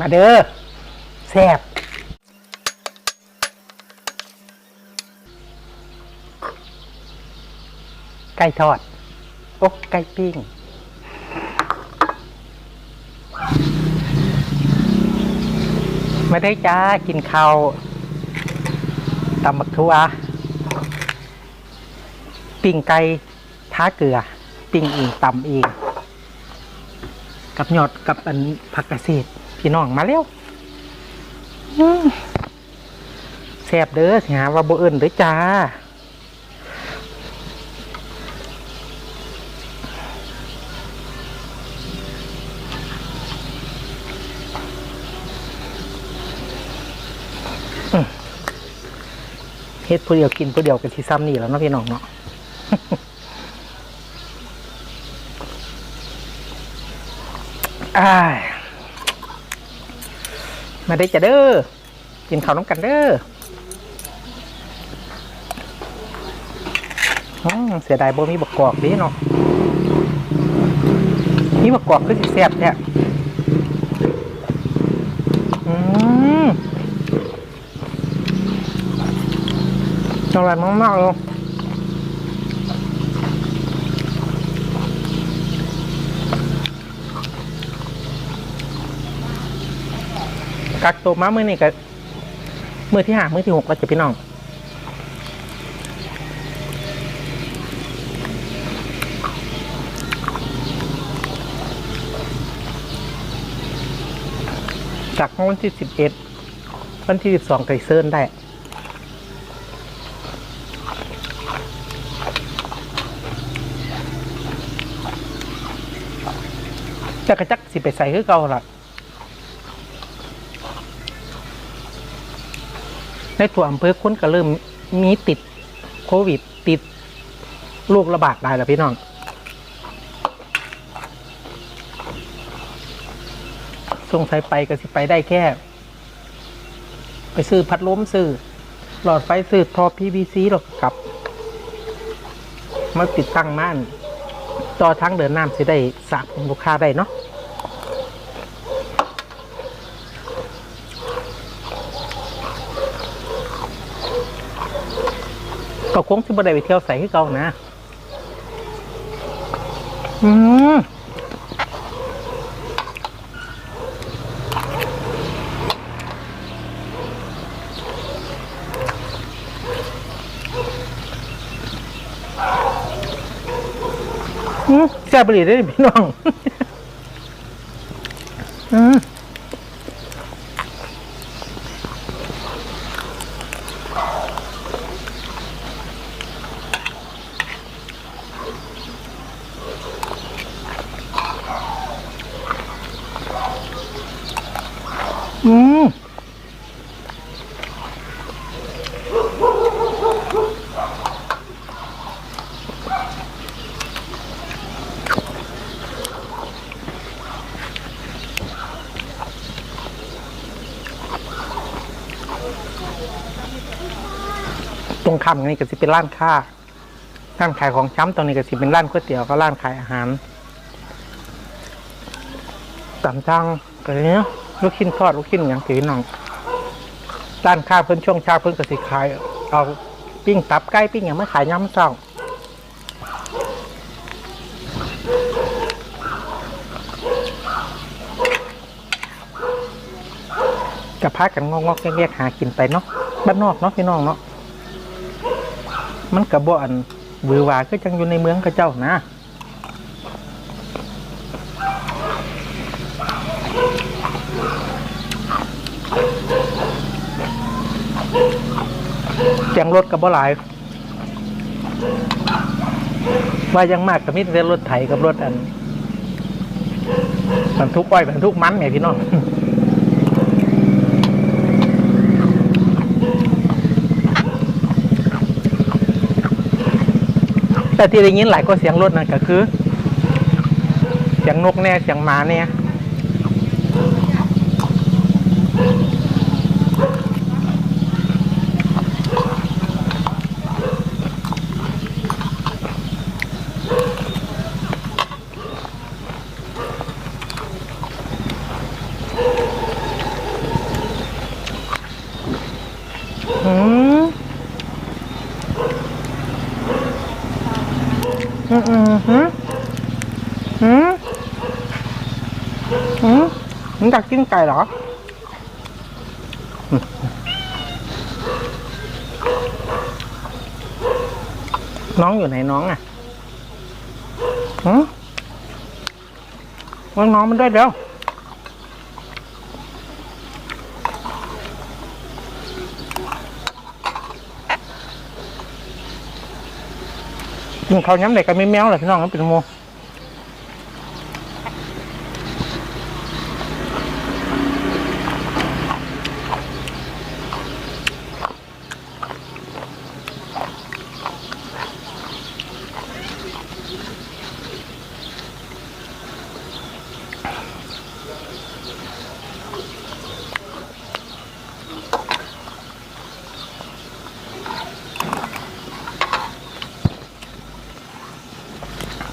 มาเด้อแซ่บไก่ทอดโอ๊ไก่ปิ้งมาได้จ้ากินข้าวตำบักทัวปิ้งไก่ท้าเกลือ ปิ้งเองตำเอง กับหยอดกับอันผักกระเศษ พี่น้องมาเร็วแซ่บเด้อสิหาว่าบ่เอิ้นเด้อจ้าเฮ็ดผู้เดียวกินผู้เดียวกันที่ซ้ำนี่แล้วนาะพี่น้องเนาะอ้า มาได้จะเด้อ กินข้าวน้ำกันเด้อเสียดายบ่มีบักกอกดีเนาะมีบักกอกคือสิแซ่บเนี่ยอืมอร่อยมากๆเลย กักตัวมาเมื่อนี่ก็เมื่อที่ห้าเมื่อที่หกก็จะพี่น้องจากวันที่สิบเอ็ดวันที่สิบสองไก่เซิร์นได้จักรจักสิไปใส่คือเก่าล่ะ ในตัวอำเภอคนก็เริ่มมีติดโควิด ติดโรคระบาดได้แล้วพี่น้องสงสัยไปก็สิไปได้แค่ ไปซื้อพัดลมซื้อ หลอดไฟซื้อทอ PVC หรอกครับ มาติดตั้งม่านต่อทางเดินน้ำสิได้สาบลูกค้าได้เนาะ ก็คงสิบ่ได้ไปเที่ยวใส่ให้เก่านะ อืมอืมแซ่บไปเลยได้พี่น้อง อืม รงคำนี่ก็สิเป็นร้านค้าร้านขายของช้ำตรงนี้ก็สิเป็นร้านก๋วยเตี๋ยวก็ร้านขายอาหารตามทางก็เนี้ยลูกชิ้นทอดลูกชิ้นอย่างพี่น้องร้านค้าเพิ่นช่วงเช้าเพิ่นก็สิขาย เอาปิ้งตับไก่ปิ้งอย่างไม่ขายย้ำเช้ากับพากันงอกๆแยกๆหากินไปเนาะบ้านนอกเนาะพี่น้องเนาะ มันกระบ่อันวือวาก็จังอยู่ในเมืองเขาเจ้านะเสียงรถกับบ่หลาย ว่ายังมากกับมิตรรถไถกับรถอันบรรทุกอ้อยบรรทุกมันไงพี่น้อง แต่ที่ได้ยินหลายก็เสียงรถนั่นก็คือ เสียงนกแน่เสียงหมาเนี่ย อืมอืมอืมอืมหืมมึงอยากกินไก่เหรอน้องอยู่ไหนน้องอะหืมว่าน้องมันด้วยเดี๋ยว กินข้าวย้ำเด็กก็ไม่แมวเลยพี่น้องมันเป็นโม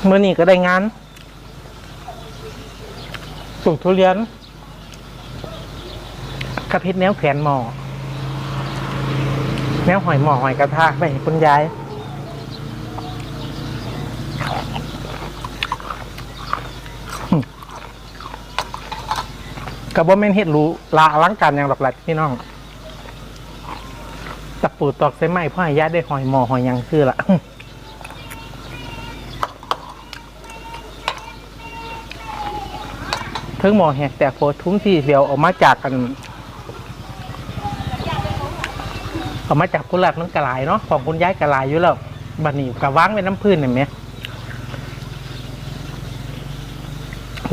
เมื่อนี้ก็ได้งานปลูกทุเรียนกระพิษแนวแขวนหมอแนวหอยหมอหอยกระทะไปคุณยายกระบอกแม่นเฮ็ดรู้ลาอลังการอย่างหลักหลักพี่น้องตะปูตอกใส่ไม้พ่อให้ยาได้หอยหมอหอยยังคือละ เพิ่งหมอแหกแต่โพทุ้งที่เดียวออกมาจากกันออกมาจากกุหลาบน้ำกระลายเนาะของคุณย้ายกระลายอยู่แล้วบัดนี้กระว่างเป็นน้ำพื้นเห็นไหม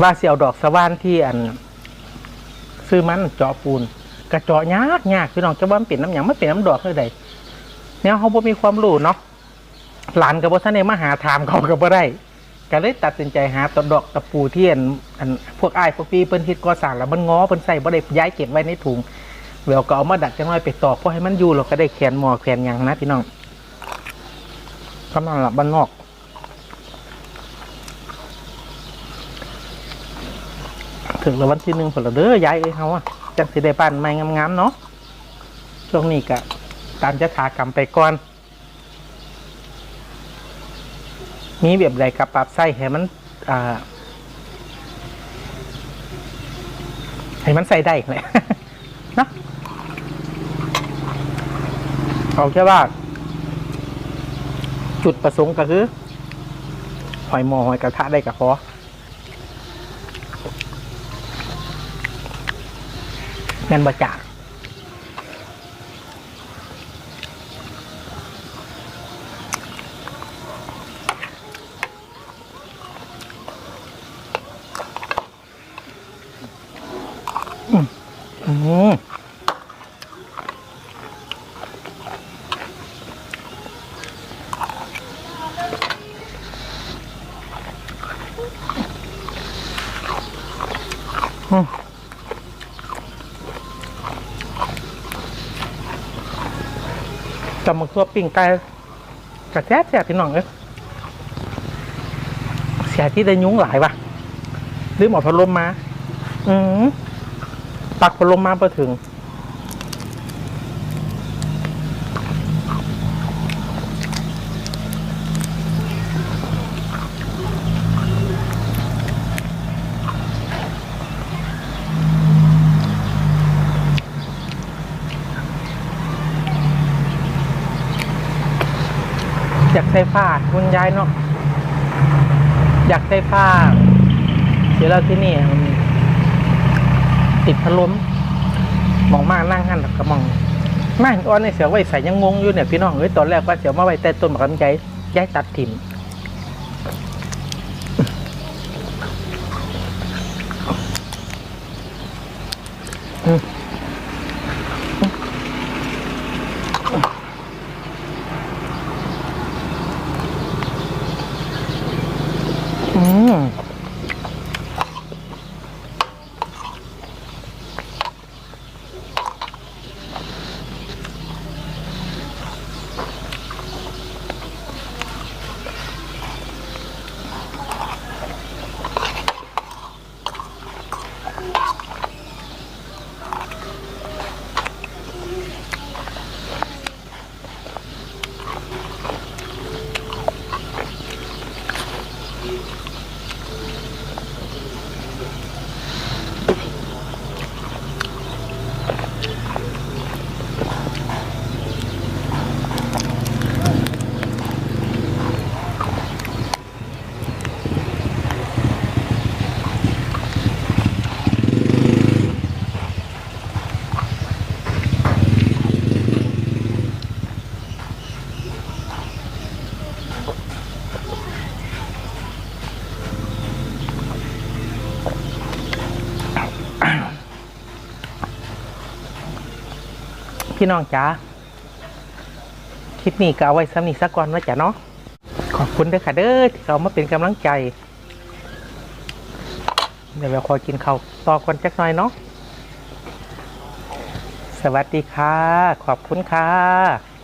ว่าเสียวดอกสว่านที่อัน ซื้อมันเจาะปูน กระเจาะยากยากพี่น้องจะว่ามันเป็นน้ำหยังไม่เป็นน้ำดอกเลยใดเนี่ยเขาบ่มีความรู้เนาะหลานกับพ่ท่านเองมาหาถามเขาก็บ่ได้ ก็เลยตัดสินใจหาตดดอกตะปูเที่อันอันพวกไอ้ายพวกพี่เปิ้นฮิตก่อสร้างแล้วมันง้อเปิ้นใส่บ่ได้ย้ายเก็บไว้ในถุงเดี๋ยวก็เอามาดัดจังน้อยไปตอกเพราะให้มันอยู่เราก็ได้แขวนหมอแขวนหยังนะพี่น้องกำลังหลับบ้านนอกถึงแล้ววันที่หนึ่งผลเด้อย้ายเอ้ยเฮาอะจังสิได้บ้านใหม่งามๆเนาะช่วงนี้ก็ตามจะถากรรมไปก่อน มีแบบใดกับปรับไส้ให้มันอ่าให้มันใส่ได้เลยนะเอาแค่ว่า จุดประสงค์ก็คือหอยหมอหอยกระทะได้กับพอแม่นบาจาก จำมาทั่วปิ้งไก่กระแทกแสบพี่น้องเอ้ยเสียที่ได้ยุ้งหลายว่ะลืมอาพัดลมมา อืม ปักพลมมาพอถึง อยากใส่ผ้าคุณยายเนาะอยากใส่ผ้าเดี๋ยวเราที่นี่ ติดพัดลมมองมากนั่งหันกับมองไม่อ้อนในเสียวไว้ใส่ยังงงอยู่เนี่ยพี่น้องเอ้ยตอนแรกว่าเสียวมาไว้ใต้ต้นบักลำไยย้ายตัดถิ่ม พี่น้องจ๋าคลิปนี้ก็เอาไว้สำนีสักก่อนว่าจ้ะเนาะขอบคุณเด้อค่ะเด้อที่เขามาเป็นกำลังใจ เดี๋ยวเราคอยกินข้าวต่อคนจักหน่อยเนาะสวัสดีค่ะ ขอบคุณค่ะ